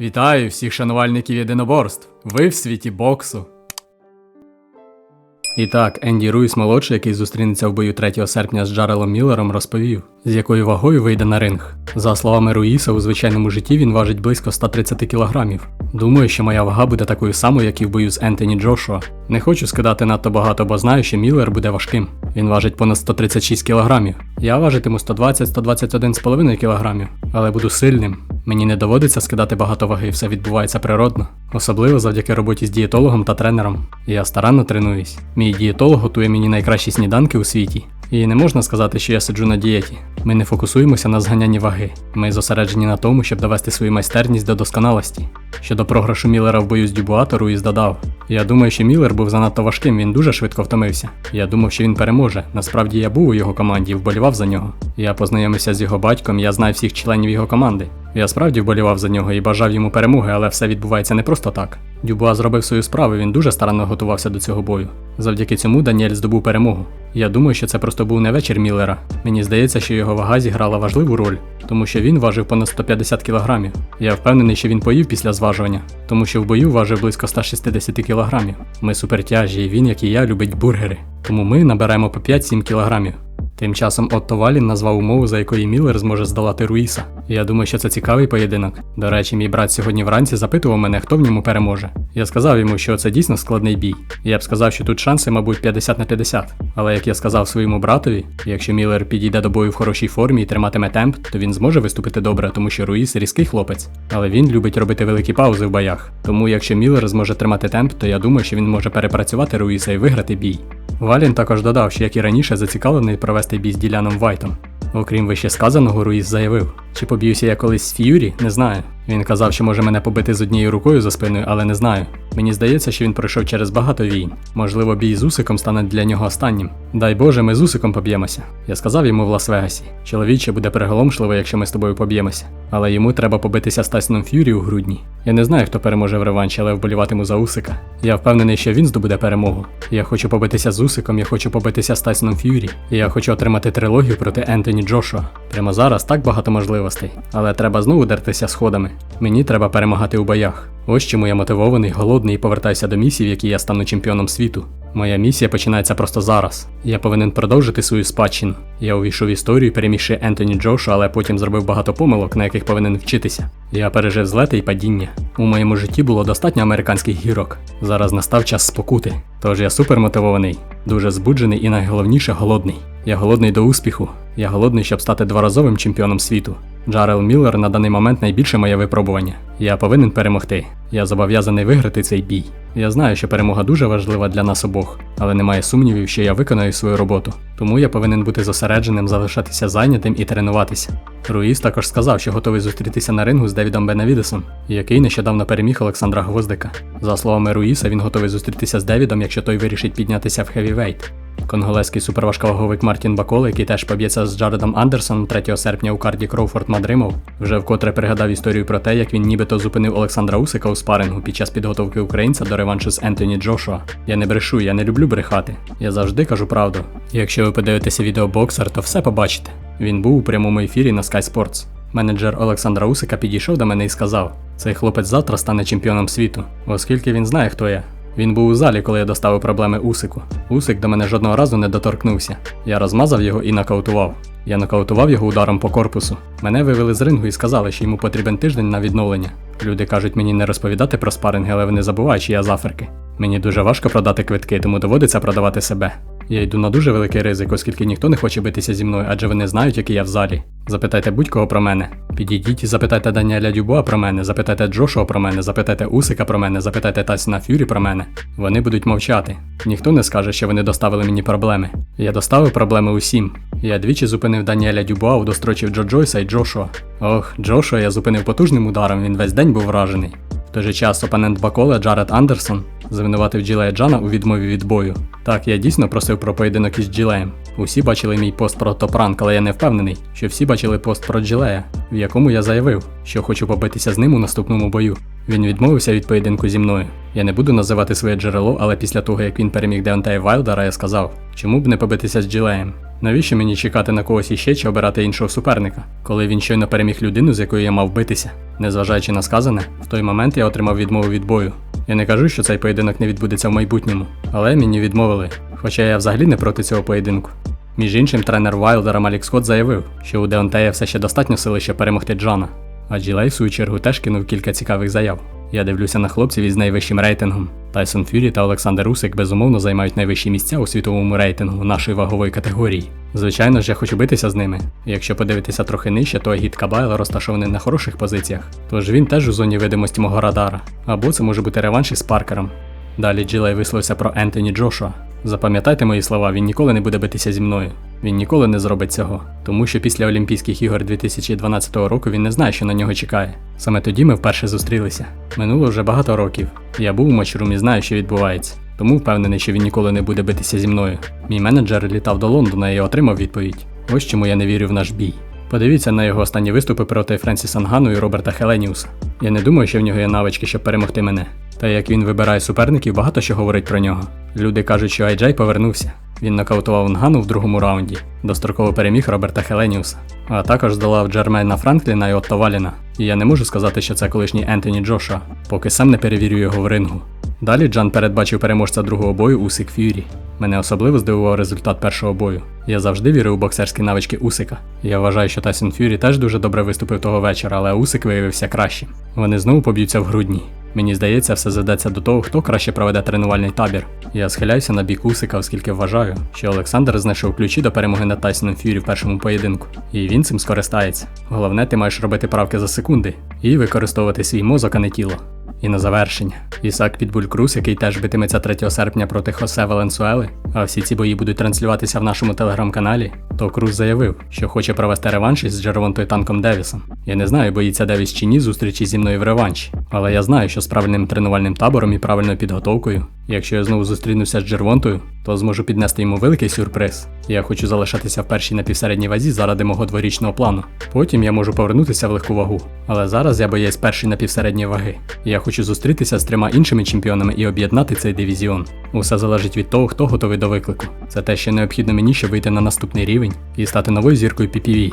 Вітаю всіх шанувальників єдиноборств. Ви в світі боксу. І так, Енді Руїс молодший, який зустрінеться в бою 3 серпня з Джарелом Міллером, розповів, з якою вагою вийде на ринг. За словами Руїса, у звичайному житті він важить близько 130 кілограмів. Думаю, що моя вага буде такою самою, як і в бою з Ентоні Джошуа. Не хочу скидати надто багато, бо знаю, що Міллер буде важким. Він важить понад 136 кілограмів. Я важитиму 120-121,5 кілограмів, але буду сильним. Мені не доводиться скидати багато ваги, все відбувається природно, особливо завдяки роботі з дієтологом та тренером. Я старанно тренуюсь. Мій дієтолог готує мені найкращі сніданки у світі. І не можна сказати, що я сиджу на дієті. Ми не фокусуємося на зганянні ваги. Ми зосереджені на тому, щоб довести свою майстерність до досконалості. Щодо програшу Міллера в бою з дюбуатору і додав. Я думаю, що Міллер був занадто важким, він дуже швидко втомився. Я думав, що він переможе. Насправді я був у його команді і вболівав за нього. Я познайомився з його батьком, я знаю всіх членів його команди. Я справді вболівав за нього і бажав йому перемоги, але все відбувається не просто так. Дюбуа зробив свою справу, він дуже старанно готувався до цього бою. Завдяки цьому Даніель здобув перемогу. Я думаю, що це просто був не вечір Міллера. Мені здається, що його вага зіграла важливу роль, тому що він важив понад 150 кілограмів. Я впевнений, що він поїв після зважування, тому що в бою важив близько 160 кілограмів. Ми супертяжі, і він, як і я, любить бургери. Тому ми набираємо по 5-7 кілограмів. Тим часом Отто Валін назвав умову, за якої Міллер зможе здолати Руїса. Я думаю, що це цікавий поєдинок. До речі, мій брат сьогодні вранці запитував мене, хто в ньому переможе. Я сказав йому, що це дійсно складний бій. Я б сказав, що тут шанси, мабуть, 50 на 50. Але як я сказав своєму братові, якщо Міллер підійде до бою в хорошій формі і триматиме темп, то він зможе виступити добре, тому що Руїс різкий хлопець. Але він любить робити великі паузи в боях. Тому якщо Міллер зможе тримати темп, то я думаю, що він може перепрацювати Руїса і виграти бій. Валін також додав, що як і раніше зацікавлений провести бій з Діляном Вайтом. Окрім вище сказаного, Руїс заявив: чи поб'юся я колись з Ф'юрі, не знаю. Він казав, що може мене побити з однією рукою за спиною, але не знаю. Мені здається, що він пройшов через багато війн. Можливо, бій з Усиком стане для нього останнім. Дай Боже, ми з Усиком поб'ємося. Я сказав йому в Лас-Вегасі. Чоловіче буде приголомшливо, якщо ми з тобою поб'ємося. Але йому треба побитися з Тайсоном Ф'юрі у грудні. Я не знаю, хто переможе в реванші, але вболіватиму за Усика. Я впевнений, що він здобуде перемогу. Я хочу побитися з Усиком, я хочу побитися з Тайсоном Ф'юрі. Я хочу отримати трилогію проти Ентоні Джошуа. Прямо зараз так багато можливостей, але треба знову дертися сходами. Мені треба перемагати у боях. Ось чому я мотивований, голодний і повертаюся до місії, в якій я стану чемпіоном світу. Моя місія починається просто зараз. Я повинен продовжити свою спадщину. Я увійшов в історію, перемігши Ентоні Джошу, але потім зробив багато помилок, на яких повинен вчитися. Я пережив злети і падіння. У моєму житті було достатньо американських гірок. Зараз настав час спокути. Тож я супермотивований, дуже збуджений і найголовніше голодний. Я голодний до успіху. Я голодний, щоб стати дворазовим чемпіоном світу. Джарел Міллер на даний момент найбільше моє випробування. Я повинен перемогти. Я зобов'язаний виграти цей бій. Я знаю, що перемога дуже важлива для нас обох, але немає сумнівів, що я виконаю свою роботу. Тому я повинен бути зосередженим, залишатися зайнятим і тренуватися. Руїс також сказав, що готовий зустрітися на рингу з Девідом Бенавідесом, який нещодавно переміг Олександра Гвоздика. За словами Руїса, він готовий зустрітися з Девідом, якщо той вирішить піднятися в хевівейт. Конголезький суперважковаговик Мартін Бакол, який теж поб'ється з Джаредом Андерсоном 3 серпня у карді Кроуфорд Мадримов, вже вкотре пригадав історію про те, як він нібито зупинив Олександра Усика у спарингу під час підготовки українця до реваншу з Ентоні Джошуа. Я не брешу, я не люблю брехати. Я завжди кажу правду. Якщо ви подивитеся відео боксер, то все побачите. Він був у прямому ефірі на Sky Sports. Менеджер Олександра Усика підійшов до мене і сказав: цей хлопець завтра стане чемпіоном світу, оскільки він знає, хто я. Він був у залі, коли я доставив проблеми Усику. Усик до мене жодного разу не доторкнувся. Я розмазав його і нокаутував. Я нокаутував його ударом по корпусу. Мене вивели з рингу і сказали, що йому потрібен тиждень на відновлення. Люди кажуть мені не розповідати про спаринги, але вони забувають, що я з Африки. Мені дуже важко продати квитки, тому доводиться продавати себе. Я йду на дуже великий ризик, оскільки ніхто не хоче битися зі мною, адже вони знають, який я в залі. Запитайте будь-кого про мене. Підійдіть і запитайте Даніеля Дюбуа про мене, запитайте Джошуа про мене, запитайте Усика про мене, запитайте Тасіна Фюрі про мене. Вони будуть мовчати. Ніхто не скаже, що вони доставили мені проблеми. Я доставив проблеми усім. Я двічі зупинив Даніеля Дюбуа, удострочив Джо Джойса і Джошуа. Ох, Джошуа я зупинив потужним ударом, він весь день був вражений. В той же час опонент Бакола Джаред Андерсон звинуватив Джилея Джана у відмові від бою. Так, я дійсно просив про поєдинок із Джилеєм. Усі бачили мій пост про Топранк, але я не впевнений, що всі бачили пост про Джилея, в якому я заявив, що хочу побитися з ним у наступному бою. Він відмовився від поєдинку зі мною. Я не буду називати своє джерело, але після того, як він переміг Деонтея Вайлдера, я сказав, чому б не побитися з Джилеєм. Навіщо мені чекати на когось іще чи обирати іншого суперника, коли він щойно переміг людину, з якою я мав битися? Незважаючи на сказане, в той момент я отримав відмову від бою. Я не кажу, що цей поєдинок не відбудеться в майбутньому, але мені відмовили, хоча я взагалі не проти цього поєдинку. Між іншим, тренер Вайлдера Малік Скотт заявив, що у Деонтея все ще достатньо сили, щоб перемогти Джана. А Джилей, в свою чергу, теж кинув кілька цікавих заяв. Я дивлюся на хлопців із найвищим рейтингом. Тайсон Фюрі та Олександр Русик безумовно займають найвищі місця у світовому рейтингу нашої вагової категорії. Звичайно ж, я хочу битися з ними. Якщо подивитися трохи нижче, то Агіт Кабайла розташований на хороших позиціях, тож він теж у зоні видимості мого радара. Або це може бути реванш із Паркером. Далі Джилей висловився про Ентоні Джошуа. Запам'ятайте мої слова, він ніколи не буде битися зі мною. Він ніколи не зробить цього, тому що після Олімпійських ігор 2012 року він не знає, що на нього чекає. Саме тоді ми вперше зустрілися. Минуло вже багато років. Я був у матчрумі, знаю, що відбувається. Тому впевнений, що він ніколи не буде битися зі мною. Мій менеджер літав до Лондона і отримав відповідь. Ось чому я не вірю в наш бій. Подивіться на його останні виступи проти Френсіса Нгану і Роберта Хеленіуса. Я не думаю, що в нього є навички, щоб перемогти мене. Та як він вибирає суперників, багато що говорить про нього. Люди кажуть, що Айджай повернувся. Він нокаутував Нгану в другому раунді, достроково переміг Роберта Хеленіуса, а також здолав Джермейна Франкліна і Отто Валіна. І я не можу сказати, що це колишній Ентоні Джоша, поки сам не перевірю його в рингу. Далі Джан передбачив переможця другого бою Усик Ф'юрі. Мене особливо здивував результат першого бою. Я завжди вірив у боксерські навички Усика. Я вважаю, що Тайсон Ф'юрі теж дуже добре виступив того вечора, але Усик виявився кращим. Вони знову поб'ються в грудні. Мені здається, все зведеться до того, хто краще проведе тренувальний табір. Я схиляюся на бік Усика, оскільки вважаю, що Олександр знайшов ключі до перемоги над Тайсоном Ф'юрі в першому поєдинку, і він цим скористається. Головне, ти маєш робити правки за секунди і використовувати свій мозок, а не тіло. І на завершення, Ісак Підбуль Крус, який теж битиметься 3 серпня проти Хосе Валенсуели, а всі ці бої будуть транслюватися в нашому телеграм-каналі, то Круз заявив, що хоче провести реванш із Джервонтою Танком Девісом. Я не знаю, боїться Девіс чи ні зустрічі зі мною в реванші, але я знаю, що з правильним тренувальним табором і правильною підготовкою, якщо я знову зустрінуся з Джервонтою, то зможу піднести йому великий сюрприз. Я хочу залишатися в першій напівсередній вазі заради мого дворічного плану. Потім я можу повернутися в легку вагу. Але зараз я боєць першої напівсередньої ваги. Я хочу зустрітися з трьома іншими чемпіонами і об'єднати цей дивізіон. Усе залежить від того, хто готовий до виклику. Це те, що необхідно мені, щоб вийти на наступний рівень і стати новою зіркою PPV.